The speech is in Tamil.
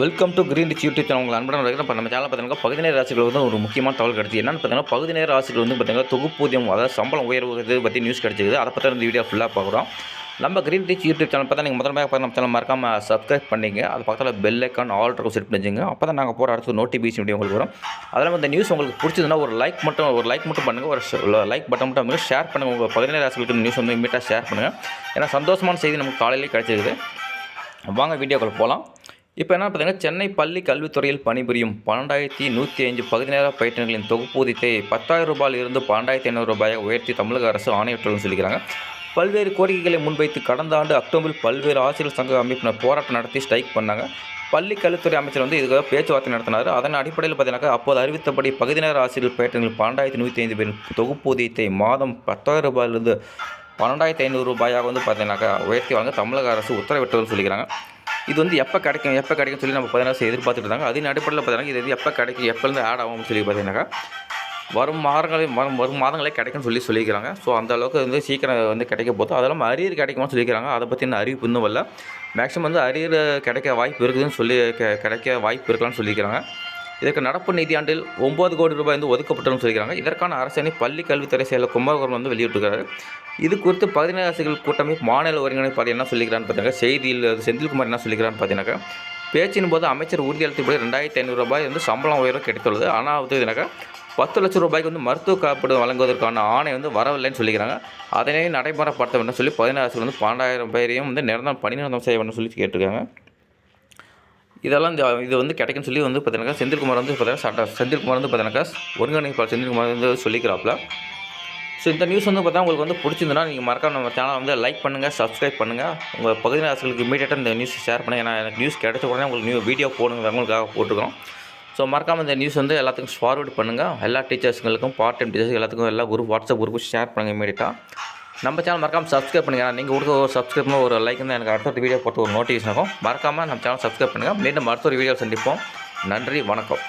Welcome to Green Rich YouTube channel உங்கள் அன்புடன் இப்போ நம்ம சேனல் பார்த்தீங்கன்னா பகுதி நேர ராசிகள் வந்து ஒரு முக்கியமான தகவல் கிடச்சி என்னன்னு பார்த்தீங்கன்னா பகுதி நேர ராசிகள் வந்து பார்த்தீங்கன்னா தொகுப்பூதியம் அதாவது சம்பளம் உயர்வு இது பற்றி நியூஸ் கிடச்சிது அதை பற்றி இந்த வீடியோ ஃபுல்லாக பார்க்குறோம். நம்ம கிரீன் ரிச் யூடியூப் சேனல் பார்த்தா நீங்கள் முதல்ல பார்த்து நம்ம சேனல் மறக்காமல் சப்ஸ்கிரைப் பண்ணிங்க. அது பக்கத்தில் பெல் ஐக்கான் ஆல் இருக்கும் செட் பண்ணிச்சுங்க அப்போ தான் நாங்கள் போகிற அடுத்த நோட்டிஃபிகேஷன் வீடியோ உங்களுக்கு வரும். அதெல்லாம் இந்த நியூஸ் உங்களுக்கு பிடிச்சதுன்னா ஒரு லைக் மட்டும் ஒரு லைக் மட்டும் பண்ணுங்கள் ஒரு லைக் பட்டன் மட்டும் அமைங்க. ஷேர் பண்ணுங்கள் உங்கள் பதினேழு ராசிகளுக்கு நியூஸ் வந்து இமீட்டாக ஷேர் பண்ணுங்கள் ஏன்னா சந்தோஷமான செய்தி நமக்கு காலையிலேயே கிடச்சிருக்குது. வாங்க வீடியோக்குள்ள போகலாம் இப்போ என்ன பார்த்தீங்கன்னா சென்னை பள்ளி கல்வித்துறையில் பணிபுரியும் பன்னெண்டாயிரத்தி நூற்றி அஞ்சு பகுதி நேர தொகுப்பூதியத்தை பத்தாயிரம் ரூபாயில் இருந்து பன்னெண்டாயிரத்தி ஐநூறு ரூபாயை உயர்த்தி தமிழக அரசு ஆணையிட்டுள்ளதுன்னு சொல்லிக்கிறாங்க பல்வேறு கோரிக்கைகளை முன்வைத்து கடந்த ஆண்டு அக்டோபரில் பல்வேறு ஆசிரியர் சங்க அமைப்பினர் போராட்டம் நடத்தி ஸ்ட்ரைக் பண்ணாங்க. பள்ளி கல்வித்துறை அமைச்சர் வந்து இதுக்காக பேச்சுவார்த்தை நடத்தினார். அதன் அடிப்படையில் பார்த்தீங்கன்னா அப்போது அறிவித்தபடி பகுதி நேர ஆசிரியர் பயிற்றுனர்கள் பன்னெண்டாயிரத்தி நூற்றி ஐந்து பேர் தொகுப்பூதியத்தை மாதம் பத்தாயிரம் ரூபாயிலிருந்து பன்னெண்டாயிரத்தி ஐநூறு ரூபாயாக வந்து பார்த்தீங்கன்னாக்கா உயர்த்தி வாங்க தமிழக அரசு உத்தரவிட்டதுன்னு சொல்லிக்கிறாங்க. இது வந்து எப்போ கிடைக்கும் எப்போ கிடைக்கும் சொல்லி நம்ம பார்த்தீங்கன்னா எதிர்பார்த்துட்டு இருந்தாங்க. அதன் அடிப்படையில் பார்த்தீங்கன்னா இது எப்போ கிடைக்கும் எப்போலேருந்து ஆட் ஆகும்னு சொல்லி பார்த்தீங்கன்னாக்கா வரும் மாதங்களே வரும் வரும் மாதங்களே கிடைக்கும்னு சொல்லி சொல்லிக்கிறாங்க ஸோ அந்த அளவுக்கு வந்து சீக்கிரம் வந்து கிடைக்க போதும் அதெல்லாம் அரியர் கிடைக்குமான்னு சொல்லிக்கிறாங்க அதை பற்றி இன்னும் அறிவிப்பு இன்னும் வரல. மேக்ஸிமம் வந்து அரியர் கிடைக்க வாய்ப்பு இருக்குதுன்னு சொல்லி கெ- கிடைக்க வாய்ப்பு இருக்கலாம்னு சொல்லிக்கிறாங்க இதற்கு நடப்பு நிதியாண்டில் ஒம்பது கோடி ரூபாய் வந்து ஒதுக்கப்பட்டதுன்னு சொல்லிக்கிறாங்க இதற்கான அரசனை பள்ளி கல்வித்துறை செயலர் கும்பகோணம் வந்து வெளியிட்டிருக்கிறார் இது குறித்து பதினேழு அரசுகள் கூட்டமைப்பு மாநில ஒருங்கிணைப்பாளர் என்ன சொல்லிக்கிறான்னு பார்த்தீங்கன்னா செய்தியில் அது செந்தில்குமார் என்ன சொல்லிக்கிறான்னு பார்த்தீங்கன்னாக்கா பேச்சின் போது அமைச்சர் உறுதியளித்தபடி ரெண்டாயிரத்தி ஐநூறு ரூபாய் வந்து சம்பளம் உயர்வு கிடைத்துள்ளது. ஆனால் வந்து பத்து லட்சம் ரூபாய்க்கு வந்து மருத்துவ காப்பீடு வழங்குவதற்கான ஆணை வந்து வரவில்லைன்னு சொல்லிக்கிறாங்க அதனை நடைமுறைப்படுத்த வேண்டும் சொல்லி பதினேழு வந்து பன்னெண்டாயிரம் பேரையும் வந்து நிரந்தரம் பணி நிரந்தரம் செய்ய வேண்டும் சொல்லி கேட்டிருக்காங்க. இதெல்லாம் இந்த இது வந்து கிடைக்குன்னு சொல்லி வந்து பார்த்தீங்கன்னா செந்தில்குமார் வந்து பார்த்தீங்கன்னா சட்ட செந்தில்குமார் வந்து பார்த்தீங்கன்னாக்கா ஒருங்கிணைப்பாளர் செந்தில்குமார் வந்து சொல்லிக்கிறாப்புல ஸோ இந்த நியூஸ் வந்து பார்த்தா உங்களுக்கு வந்து பிடிச்சிருந்தனா நீங்கள் மறக்காம நம்ம சேனலை வந்து லைக் பண்ணுங்கள் சப்ஸ்கிரைப் பண்ணுங்கள் உங்கள் பகுதி ஆசிரியர்களுக்கு இமீடியட்டாக இந்த நியூஸ் ஷேர் பண்ணுங்கள் ஏன்னா எனக்கு நியூஸ் கிடைச்ச உடனே உங்களுக்கு நியூ வீடியோ போடுங்க உங்களுக்காக போட்டுக்கிறோம் ஸோ மறக்காம இந்த நியூஸ் வந்து எல்லாத்துக்கும் ஃபார்வர்ட் பண்ணுங்கள் எல்லா டீச்சர்ஸுங்களுக்கும் பார்ட் டைம் டீச்சர்ஸ் எல்லாத்துக்கும் எல்லா குரூப் வாட்ஸ்அப் குரூப்பும் ஷேர் பண்ணுங்கள் இமீடியட்டாக நம்ம சேனல் மறக்காமல் சப்ஸ்கிரைப் பண்ணுங்கள் நீங்கள் கொடுக்க ஒரு சப்ஸ்கிரைப் பண்ண ஒரு லைக் தான் எனக்கு அடுத்த வீடியோ போட்டு ஒரு நோட்டிஃபிகேஷன் இருக்கும். மறக்காமல் நம்ம சேனல் சப்ஸ்கிரைப் பண்ணுங்கள் மீண்டும் அடுத்த ஒரு வீடியோ சந்திப்போம். நன்றி வணக்கம்.